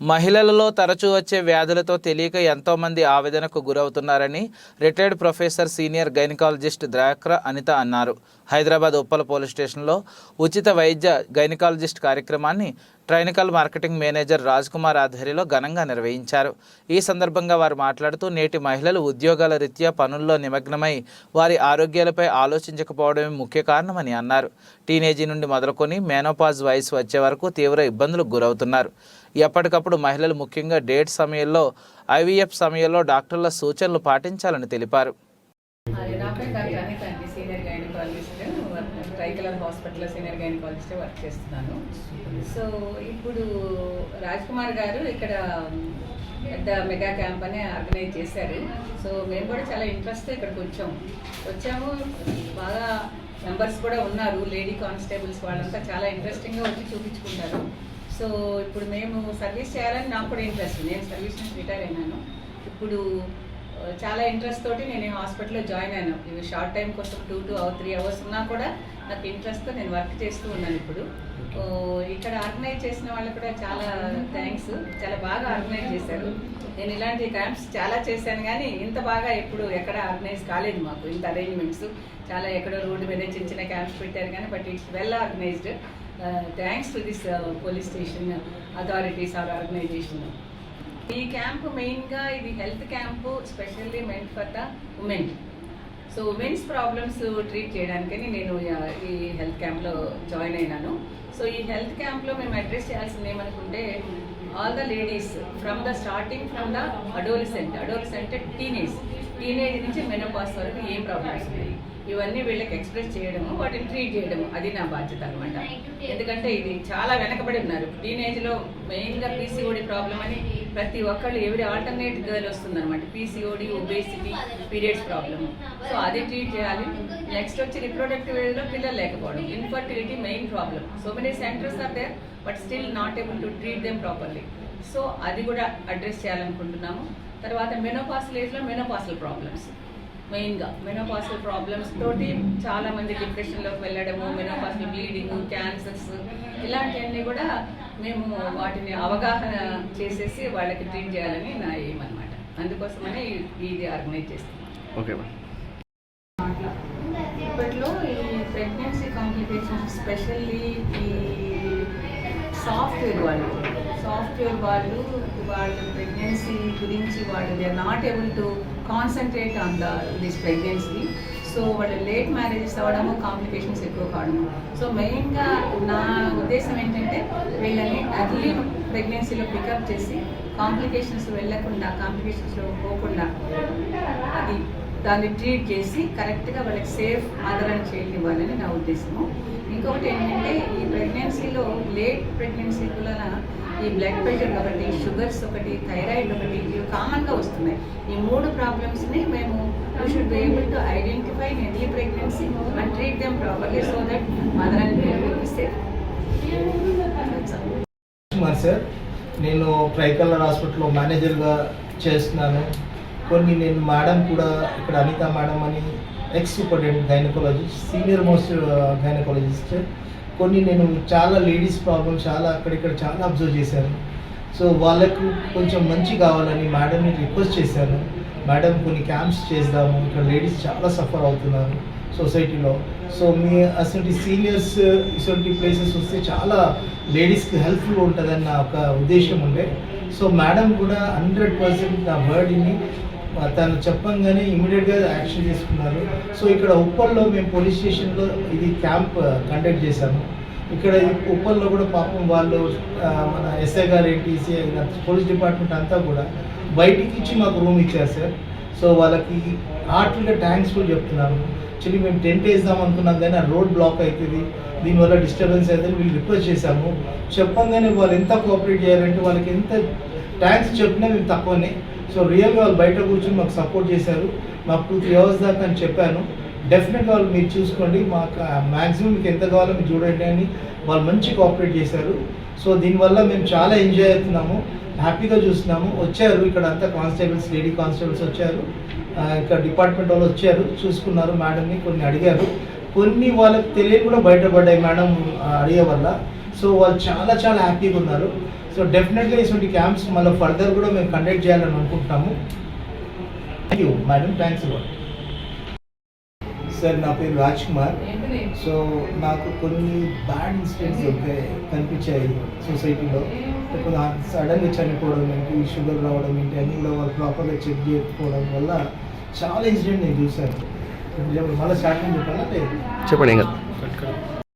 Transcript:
మహిళలలో తరచూ వచ్చే వ్యాధులతో తెలియక ఎంతోమంది ఆవేదనకు గురవుతున్నారని రిటైర్డ్ ప్రొఫెసర్ సీనియర్ గైనకాలజిస్ట్ ద్రాక్ర అనిత అన్నారు. హైదరాబాద్ ఉప్పల పోలీస్ స్టేషన్లో ఉచిత వైద్య గైనకాలజిస్ట్ కార్యక్రమాన్ని ట్రైనికల్ మార్కెటింగ్ మేనేజర్ రాజ్ కుమార్ ఆధ్వర్యంలో ఘనంగా నిర్వహించారు. ఈ సందర్భంగా వారు మాట్లాడుతూ నేటి మహిళలు ఉద్యోగాల రీత్యా పనుల్లో నిమగ్నమై వారి ఆరోగ్యాలపై ఆలోచించకపోవడమే ముఖ్య కారణమని అన్నారు. టీనేజీ నుండి మొదలుకొని మేనోపాజ్ వయసు వచ్చే వరకు తీవ్ర ఇబ్బందులకు గురవుతున్నారు. ఎప్పటికప్పుడు మహిళలు ముఖ్యంగా డేట్ సమయంలో ఐవీఎఫ్ సమయంలో డాక్టర్ల సూచనలు పాటించాలని తెలిపారు. సీనియర్ ట్రైకలర్ హాస్పిటల్లో సీనియర్ గైనకాలజిస్ట్ వర్క్ చేస్తున్నాను. సో ఇప్పుడు రాజ్ కుమార్ గారు ఇక్కడ పెద్ద మెగా క్యాంప్ అని ఆర్గనైజ్ చేశారు. సో మేము కూడా చాలా ఇంట్రెస్ట్ ఇక్కడికి వచ్చాము వచ్చాము బాగా మెంబర్స్ కూడా ఉన్నారు. లేడీ కానిస్టేబుల్స్ వాళ్ళంతా చాలా ఇంట్రెస్టింగ్గా వచ్చి చూపించుకుంటారు. సో ఇప్పుడు మేము సర్వీస్ చేయాలని నాకు కూడా ఇంట్రెస్ట్ నేను సర్వీస్ నుంచి రిటైర్ అయినాను. ఇప్పుడు చాలా ఇంట్రెస్ట్ తోటి నేను హాస్పిటల్లో జాయిన్ అయ్యాను ఇవి షార్ట్ టైం కోసం two two hour three hours ఉన్నా కూడా నాకు ఇంట్రెస్ట్తో నేను వర్క్ చేస్తూ ఉన్నాను ఇప్పుడు. ఇక్కడ ఆర్గనైజ్ చేసిన వాళ్ళకి కూడా చాలా థ్యాంక్స్ చాలా బాగా ఆర్గనైజ్ చేశారు. నేను ఇలాంటి క్యాంప్స్ చాలా చేశాను కానీ ఇంత బాగా ఎప్పుడు ఎక్కడ ఆర్గనైజ్ కాలేదు మాకు. ఇంత అరేంజ్మెంట్స్ చాలా ఎక్కడో రోడ్డు మీద చిన్న చిన్న క్యాంప్స్ పెట్టారు కానీ but it's well organised thanks to this police station authorities or organisation ఈ క్యాంప్ మెయిన్గా ఇది health camp specially meant for the women so women's problems treat చేయడానికని నేను ఈ హెల్త్ క్యాంప్లో జాయిన్ అయినాను. సో ఈ హెల్త్ క్యాంప్లో మేము అడ్రస్ చేయాల్సింది ఏమనుకుంటే all the ladies from the starting from the adolescent adolescent teenage teenage నుంచి మెనోపాస్ వరకు ఏ ప్రాబ్లమ్స్ ఉన్నాయి ఇవన్నీ వీళ్ళకి ఎక్స్ప్రెస్ చేయడము వాటిని ట్రీట్ చేయడము. అది నా బాధ్యత అనమాట ఎందుకంటే ఇది చాలా వెనకబడి ఉన్నారు. టీనేజ్లో మెయిన్గా పీసీఓడి ప్రాబ్లం అని ప్రతి ఒక్కళ్ళు ఎవరి ఆల్టర్నేట్ గర్ల్ వస్తుందన్నమాట. PCOD obesity periods problem. So అది ట్రీట్ చేయాలి. నెక్స్ట్ వచ్చి రిప్రొడక్టివ్ ఏజ్లో పిల్లలు లేకపోవడం. Infertility main problem. So many centres are there but still not able to treat them properly. So అది కూడా అడ్రస్ చేయాలనుకుంటున్నాము. తర్వాత మెనోపాసల్ ఏజ్లో మెనోపాసల్ ప్రాబ్లమ్స్ మెయిన్గా మెనోపాసల్ ప్రాబ్లమ్స్ తోటి చాలా మంది డిప్రెషన్లోకి వెళ్ళడము మెనోపాసల్ బ్లీడింగ్ క్యాన్సర్స్ ఇలాంటివన్నీ కూడా మేము వాటిని అవగాహన చేసేసి వాళ్ళకి ట్రీట్ చేయాలని నా ఎయిమ్ అనమాట అందుకోసమని ఇది ఆర్గనైజ్ చేస్తున్నాం. ఓకే ఇప్పట్లో ఈ ప్రెగ్నెన్సీ కాంప్లికేషన్స్ స్పెషల్లీ ఈ సాఫ్ట్వేర్ వాళ్ళు సాఫ్ట్వేర్ వాళ్ళు వాళ్ళ ప్రెగ్నెన్సీ గురించి వాళ్ళు they not able to concentrate on the this pregnancy so వాళ్ళు లేట్ మ్యారేజెస్ అవ్వడము కాంప్లికేషన్స్ ఎక్కువ కావడము సో మెయిన్గా నా ఉద్దేశం ఏంటంటే వీళ్ళని అర్లీ ప్రెగ్నెన్సీలో పికప్ చేసి కాంప్లికేషన్స్ వెళ్ళకుండా కాంప్లికేషన్స్లో పోకుండా అది దాన్ని ట్రీట్ చేసి కరెక్ట్గా వాళ్ళకి సేఫ్ మదర్ అండ్ చైల్డ్ ఇవ్వాలని నా ఉద్దేశము. ఇంకొకటి ఏంటంటే ఈ ప్రెగ్నెన్సీలో లేట్ ప్రెగ్నెన్సీ వలన ఈ బ్లడ్ ప్రెషర్ ఒకటి షుగర్స్ ఒకటి థైరాయిడ్ ఒకటి ఇవి కామన్గా వస్తున్నాయి. ఈ మూడు ప్రాబ్లమ్స్ని మేము you should be able to identify early pregnancy and treat them properly so that mother and baby safe sir నేను ట్రైకలర్ హాస్పిటల్లో మేనేజర్గా చేస్తున్నాను. కొన్ని నేను మేడం కూడా ఇక్కడ అనిత మేడం అని ex superintendent gynaecologist senior most gynaecologist కొన్ని నేను చాలా లేడీస్ ప్రాబ్లమ్ చాలా అక్కడిక్కడ చాలా అబ్జర్వ్ చేశాను. సో వాళ్ళకు కొంచెం మంచి కావాలని మేడంని రిక్వెస్ట్ చేశాను. మేడం కొన్ని క్యాంప్స్ చేద్దాము. ఇక్కడ లేడీస్ చాలా సఫర్ అవుతున్నారు సొసైటీలో సో మీ అసలు సీనియర్స్ ఇటువంటి ప్లేసెస్ వస్తే చాలా లేడీస్కి హెల్ప్ఫుల్ ఉంటుందని నా ఒక ఉద్దేశం ఉండే. సో మేడం కూడా హండ్రెడ్ పర్సెంట్ నా వర్డ్ని తను చెప్పంగానే ఇమీడియట్గా యాక్షన్ తీసుకున్నారు. సో ఇక్కడ ఉప్పల్లో మేము పోలీస్ స్టేషన్లో ఇది క్యాంప్ కండక్ట్ చేశాము. ఇక్కడ ఉప్పల్లో కూడా పాపం వాళ్ళు మన ఎస్ఐ గారు ఏంటి పోలీస్ డిపార్ట్మెంట్ అంతా కూడా బయటికి ఇచ్చి మాకు రూమ్ ఇచ్చారు సార్. సో వాళ్ళకి హార్ట్గా థ్యాంక్స్ కూడా చెప్తున్నాను యాక్చువల్లీ మేము టెంట్ వేద్దాం అనుకున్నాం కానీ ఆ రోడ్ బ్లాక్ అవుతుంది. దీనివల్ల డిస్టర్బెన్స్ అయితే వీళ్ళు రిక్వెస్ట్ చేశాము. చెప్పంగానే వాళ్ళు ఎంత కోఆపరేట్ చేయాలంటే వాళ్ళకి ఎంత థ్యాంక్స్ చెప్పినా మేము తక్కువనే. సో రియల్గా వాళ్ళు బయట కూర్చొని మాకు సపోర్ట్ చేశారు. మాకు టూ త్రీ అవర్స్ దాకా అని చెప్పాను. డెఫినెట్గా వాళ్ళు మీరు చూసుకోండి. మాకు మ్యాక్సిమం మీకు ఎంత కావాలో మీరు చూడండి అని వాళ్ళు మంచి కోఆపరేట్ చేశారు. సో దీనివల్ల మేము చాలా ఎంజాయ్ అవుతున్నాము. హ్యాపీగా చూస్తున్నాము. వచ్చారు. ఇక్కడ అంతా కానిస్టేబుల్స్ లేడీ కానిస్టేబుల్స్ వచ్చారు. ఇక్కడ డిపార్ట్మెంట్ వాళ్ళు వచ్చారు. చూసుకున్నారు మేడంని కొన్ని అడిగారు. కొన్ని వాళ్ళకి తెలియని కూడా బయటపడ్డాయి మేడం అడిగే వల్ల. సో వాళ్ళు చాలా చాలా హ్యాపీగా ఉన్నారు. సో డెఫినెట్గా ఇటువంటి క్యాంప్స్ మళ్ళీ ఫర్దర్ కూడా మేము కండక్ట్ చేయాలని అనుకుంటున్నాము. Thank you madam thanks sir నా పేరు రాజ్ కుమార్. సో నాకు కొన్ని బ్యాడ్ ఇన్సిడెంట్స్ కనిపించాయి సొసైటీలో కొంచెం సడన్గా చనిపోవడం ఏంటి షుగర్ రావడం ఏంటి అన్నీ కూడా వాళ్ళు ప్రాపర్గా చెక్ చేయకపోవడం వల్ల చాలా ఇన్సిడెంట్ నేను చూశాను. మళ్ళీ స్టార్టింగ్ చెప్పాలా లేదు చెప్పండి ఏం కాదు.